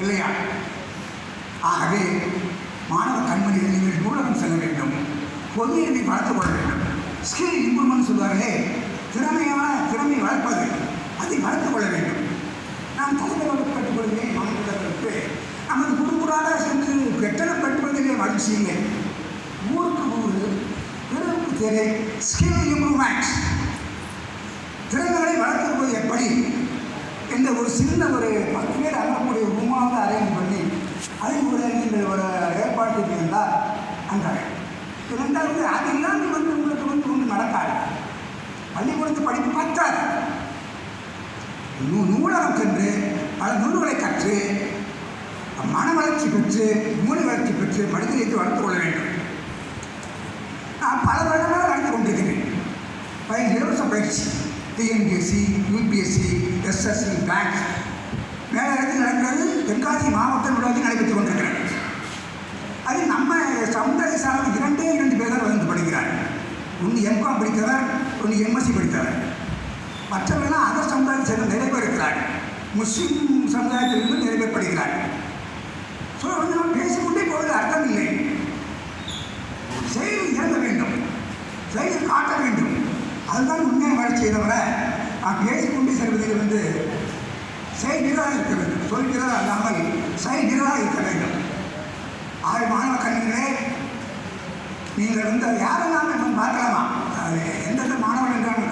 இல்லையா? ஆகவே மாணவ கண்மணிகள் நீங்கள் நூலகம் செல்ல வேண்டும். பொது அறிவை வளர்த்துக் கொள்ள வேண்டும். ஸ்கில் இம்ப்ரூவ்மெண்ட் சொல்வார்களே திறமையான திறமை வளர்ப்பது அதை வளர்த்துக் கொள்ள வேண்டும். நான் தலைவர் கட்டுப்படுகிறேன் மாணவர்களுக்கு. நமது குறுகுறாக சென்று கெட்டணம் கட்டுவதிலே மகிழ்ச்சி இல்லை. ஊருக்கு ஊர் தெருவுக்கு தெரு ஸ்கில் இம்ப்ரூவ்மெண்ட். திறன்களை வளர்த்துவது எப்படி? என்ற ஒரு சின்ன ஒரு பத்து பேர் அங்கக்கூடிய ரூமாவது அரேஞ்ச் பண்ணி அதில் ஒரு நீங்கள் ஒரு ஏற்பாடு இருந்தால் அன்றாக இரண்டாவது அது இல்லாமல் வந்து உங்களுக்கு வந்து ஒன்று நடக்காது. பள்ளிக்கூடத்து படிப்பு பற்றாது நூ நூலகம் சென்று பல நூல்களை கற்று மன வளர்ச்சி பெற்று மூளை வளர்ச்சி பெற்று மனிதனை வளர்த்து கொள்ள வேண்டும். நான் பல வருடங்களாக நடத்தி கொண்டிருக்கிறேன். பயிர் இலவச பயிற்சி டிஎன்பிஎஸ்சி யூபிஎஸ்சி எஸ்எஸ்சி பேங்க் மேலே இடத்தில் நடக்கிறது தென்காசி மாவட்டம் முழுவதும் நடைபெற்றுக் கொண்டிருக்கிறது. அது நம்ம சமுதாய சார்ந்த இரண்டே இரண்டு பேர் தான் வந்து படிக்கிறார்கள் ஒன்று எம்காம் படித்தவர் ஒன்று எம்எஸ்சி படித்தவர். மற்றவர்கள்லாம் அதர் சமுதாயத்தை சேர்ந்த நிறைய பேர் இருக்கிறார்கள் முஸ்லீம் சமுதாயத்திலிருந்து நிறைய பேர் படிக்கிறார்கள் ஸோ வந்து நம்ம பேசிக்கொண்டே போவது அர்த்தம் இல்லை. செயல் இறங்க வேண்டும். செயல் காட்ட வேண்டும். அதுதான் உண்மையான வளர்ச்சியை தவிர பேசிக்கொண்டே செல்வதில் வந்து செயல்கிறதா இருக்க வேண்டும். சொல்கிறதா அல்லாமல் செயல்கிறதா இருக்க வேண்டும். ஆறு மாணவ கல்விகளே நீங்கள் வந்து யாரெல்லாம் நம்ம பார்க்கலாமா? அது எந்தெந்த என்றால்